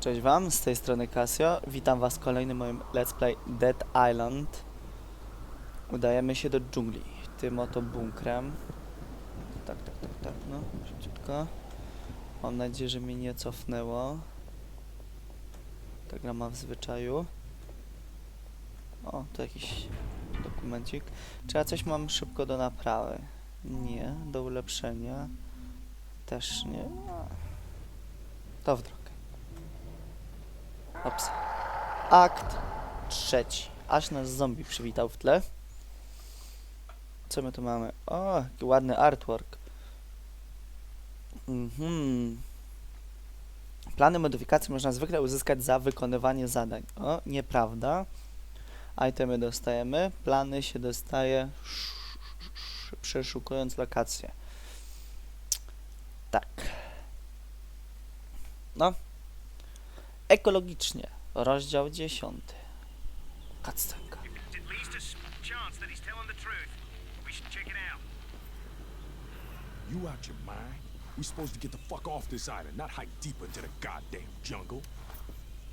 Cześć wam, z tej strony Casio. Witam was w kolejnym moim Let's Play Dead Island. Udajemy się do dżungli, tym oto bunkrem. Tak, tak, tak, tak, no, szybciutko. Mam nadzieję, że mnie nie cofnęło. Ta gra ma w zwyczaju. O, to jakiś dokumencik. Czy ja coś mam szybko do naprawy? Nie. Do ulepszenia? Też nie. To w drogę. Ops. Akt trzeci. Aż nas zombie przywitał w tle. Co my tu mamy? O, jaki ładny artwork. Mhm. Plany modyfikacji można zwykle uzyskać za wykonywanie zadań. O, nieprawda. Itemy dostajemy, plany się dostaje sz- sz- przeszukując lokację. Tak. No. Ekologicznie. Rozdział 10. Cutscenka. You out your mind? We supposed to get the fuck off this island, not hike deeper into the goddamn jungle.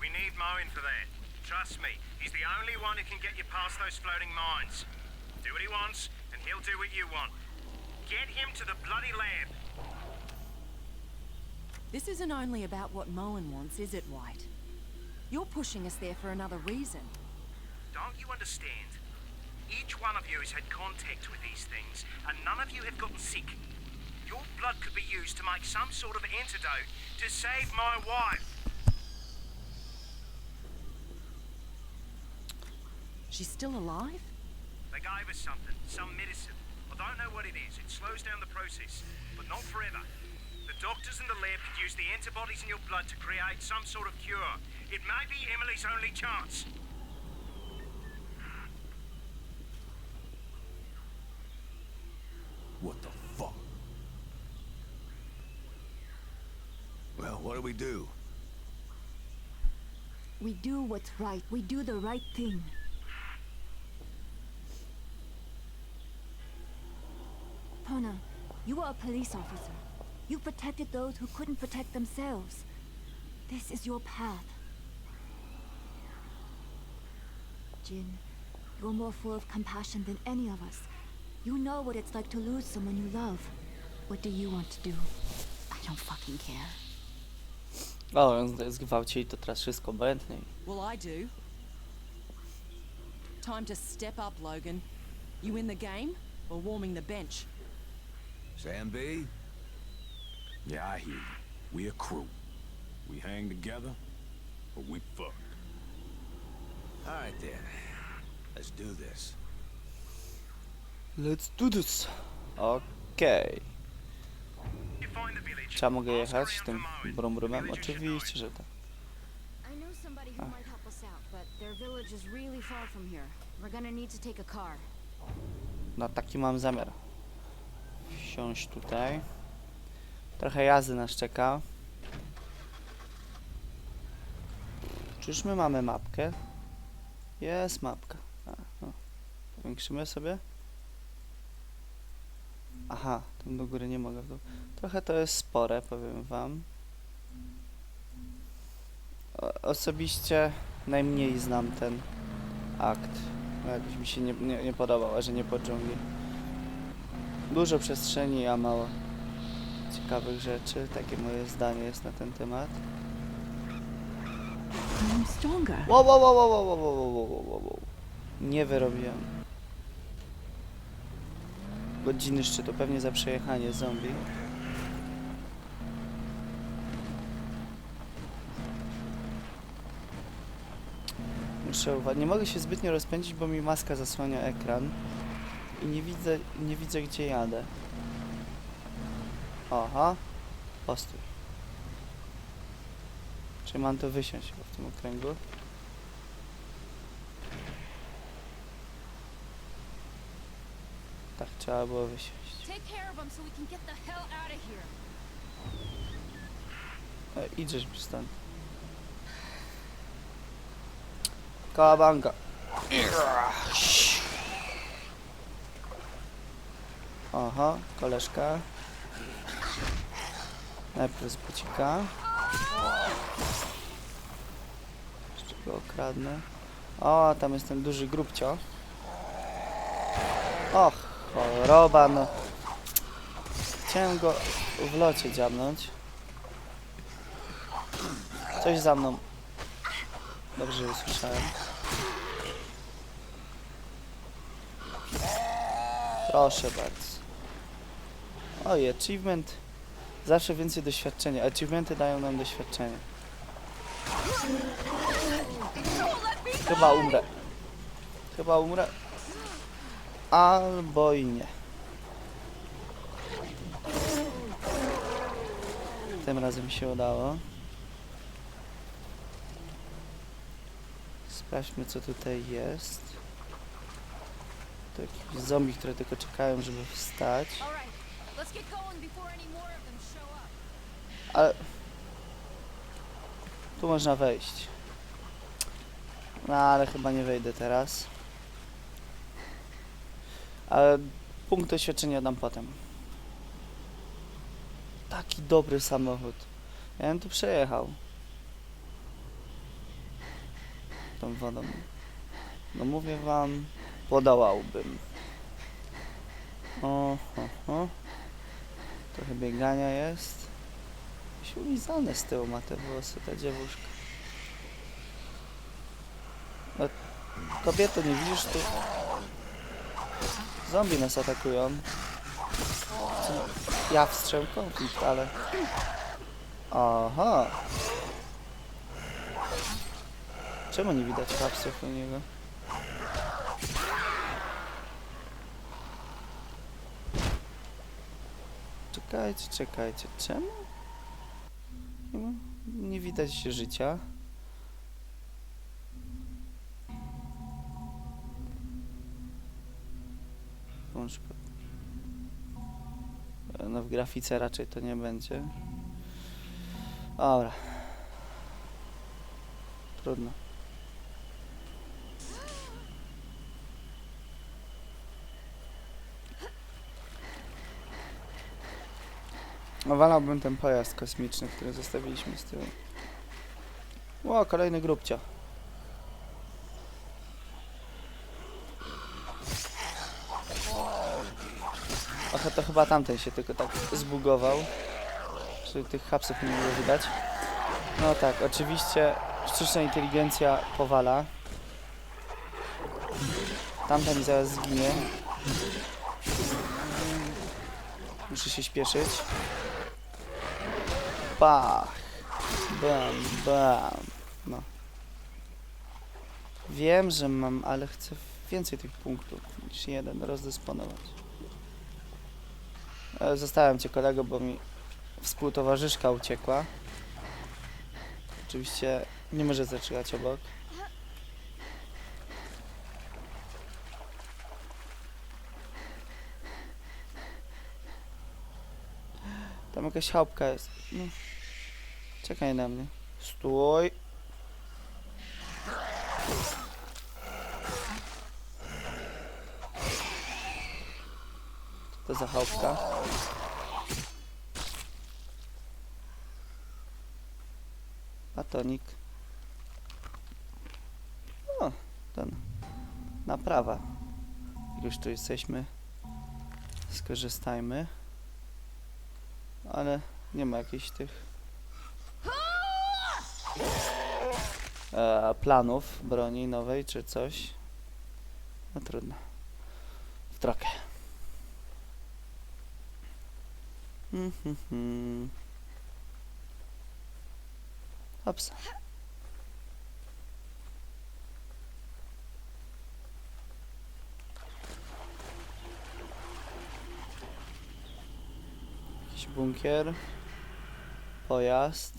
We need Moen for that. Trust me, he's the only one who can get you past those floating mines. Do what he wants, and he'll do what you want. Get him to the bloody lab. This isn't only about what Moen wants, is it, White? You're pushing us there for another reason. Don't you understand? Each one of you has had contact with these things, and none of you have gotten sick. Your blood could be used to make some sort of antidote to save my wife. She's still alive? They gave us something, some medicine. I don't know what it is. It slows down the process, but not forever. The doctors in the lab could use the antibodies in your blood to create some sort of cure. It may be Emily's only chance. What the fuck? Well, what do we do? We do what's right. We do the right thing. Pona, you are a police officer. You protected those who couldn't protect themselves. This is your path. Jin, you're more full of compassion than any of us. You know what it's like to lose someone you love. What do you want to do? I don't fucking care. O, on zgwałci to teraz wszystko obojętnie. Well, I do. Time to step up, Logan. You in the game or warming the bench? Sam B? Yeah, I hear you. We a crew. We hang together, or we fuck. All right then. Let's do this. Let's do this. Okej. Czy ja mogę jechać around tym brumbrumem? Oczywiście, że tak. I know somebody who might help us out, but their village is really far from here. We're gonna need to take a car. No taki mam zamiar. Wsiąść tutaj. Trochę jazdy nas czeka. Czyż my mamy mapkę? Jest mapka. A, no. Powiększymy sobie. Aha, tam do góry nie mogę. Trochę to jest spore, powiem wam. O, osobiście najmniej znam ten akt. No, Jakoś mi się nie, nie, nie że nie po dżungli. Dużo przestrzeni, a mało ciekawych rzeczy. Takie moje zdanie jest na ten temat. Wow, wow, wow, wow, wow, wow, wow. Nie wyrobiłem. Godziny szczytu, pewnie za przejechanie zombie. Muszę uważać. Nie mogę się zbytnio rozpędzić, bo mi maska zasłania ekran. I nie widzę, nie widzę gdzie jadę. Aha. Postój. Czy mam to wysiąść w tym okręgu? Tak, trzeba było wysiąść. E, idziesz stąd. Kawabanga. Aha, koleżka. Najpierw z bucika. go okradnę. O, tam jest ten duży grubcio. Och, choroba, no. Chciałem go w locie dziabnąć. Coś za mną. Dobrze usłyszałem. Proszę bardzo. Oj, achievement. Zawsze więcej doświadczenia. Achievementy dają nam doświadczenie. Chyba umrę. Chyba umrę. Albo i nie. Tym razem się udało. Sprawdźmy co tutaj jest. To jakieś zombie, które tylko czekają, żeby wstać. Ale... Tu można wejść. No ale chyba nie wejdę teraz. Ale punkt doświadczenia dam potem. Taki dobry samochód. Ja bym tu przejechał. Tą wodą. No mówię wam, podołałbym. O, ho. Trochę biegania jest. Się ulizane z tyłu ma te włosy, ta dziewuszka. No, kobieto, nie widzisz tu? Zombie nas atakują. Ja wstrzem konflikt, ale... Aha. Czemu nie widać kapsów u niego? Czekajcie, czekajcie, czemu? Nie, widać życia. Włącz No w grafice raczej to nie będzie. Dobra. Trudno. Wolałbym ten pojazd kosmiczny, który zostawiliśmy z tyłu. O, kolejny grubcio. Aha, to chyba tamten się tylko tak zbugował. Że tych hapsów nie było widać. No tak, oczywiście sztuczna inteligencja powala. Tamten zaraz zginie. Muszę się śpieszyć. Bach. Bam, bam. No. Wiem, że mam, ale chcę więcej tych punktów niż jeden rozdysponować. E, Zostawiam cię kolego, bo mi współtowarzyszka uciekła. Oczywiście nie może zaczekać obok. Tam jakaś chałupka jest. No. Czekaj na mnie. Stój. To za chałupka? Batonik. O, ten. Naprawa. Już tu jesteśmy, skorzystajmy. Ale nie ma jakichś tych e, planów broni nowej czy coś. No trudno. W drogę. Mhm. Hops. Jakiś bunkier. Pojazd.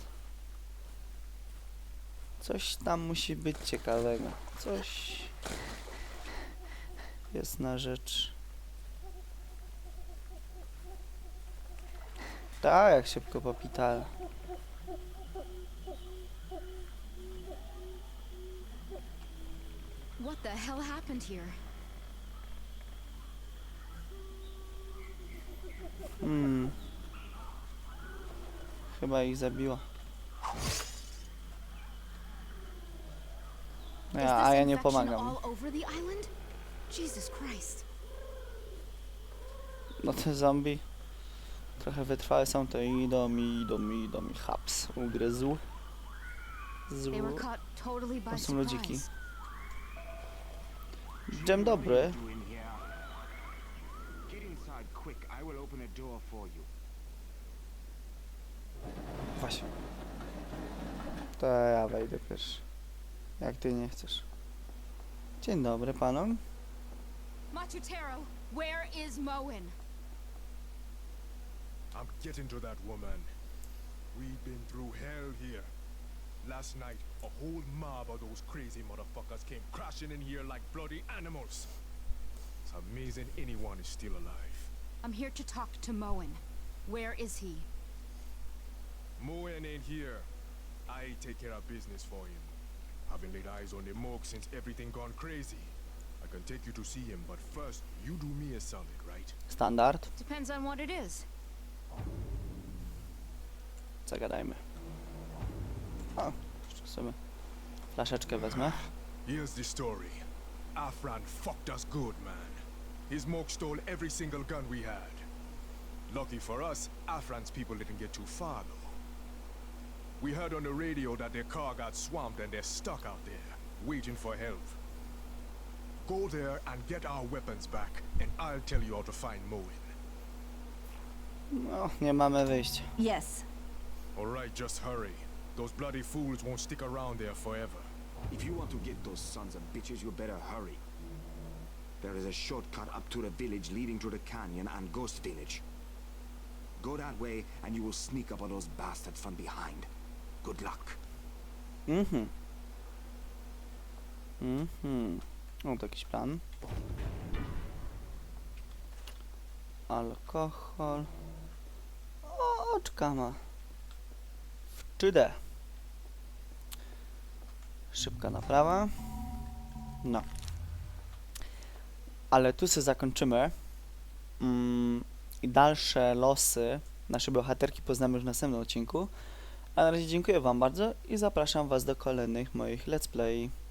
Coś tam musi być ciekawego. Coś jest na rzecz. Tak, jak szybko popitala. What the hell happened here? Hmm. Chyba ich zabiła. Ja, Is a ja nie pomagam. No te zombie trochę wytrwałe są, to idą, idą, idą i haps. Ugryzł. By To są ludziki. Dżem dobry. Get inside quick. I will open a door for you. Właśnie. To ja wejdę pierwszy. Jak ty nie chcesz. Dzień dobry panom. Machutero, where is Moen? I'm getting to that woman. We've been through hell here. Last night, a whole mob of those crazy motherfuckers came crashing in here like bloody animals. It's amazing anyone is still alive. I'm here to talk to Moen. Where is he? Moen ain't here. I take care of business for him. Haven't laid eyes on the Moog since everything gone crazy. I can take you to see him, but first, you do me a solid, right? Standard. Depends on what it is. Zagadajmy. O, jeszcze sobie flaszeczkę wezmę. Here's the story. Afran fucked us good, man. His Moog stole every single gun we had. Lucky for us, Afran's people didn't get too far, though. We heard on the radio that their car got swamped and they're stuck out there, waiting for help. Go there and get our weapons back, and I'll tell you how to find Moen. No, nie mamy wyjścia. Yes. Alright, just hurry. Those bloody fools won't stick around there forever. If you want to get those sons of bitches, you better hurry. There is a shortcut up to the village leading to the canyon and Ghost Village. Go that way, and you will sneak up on those bastards from behind. Good luck. Mhm. Mhm. O, to jakiś plan. Alkohol. O, oczka ma. W 3D. Szybka naprawa. No. Ale tu sobie zakończymy. Mm, I dalsze losy naszej bohaterki poznamy już w następnym odcinku. A na razie dziękuję Wam bardzo i zapraszam Was do kolejnych moich let's play.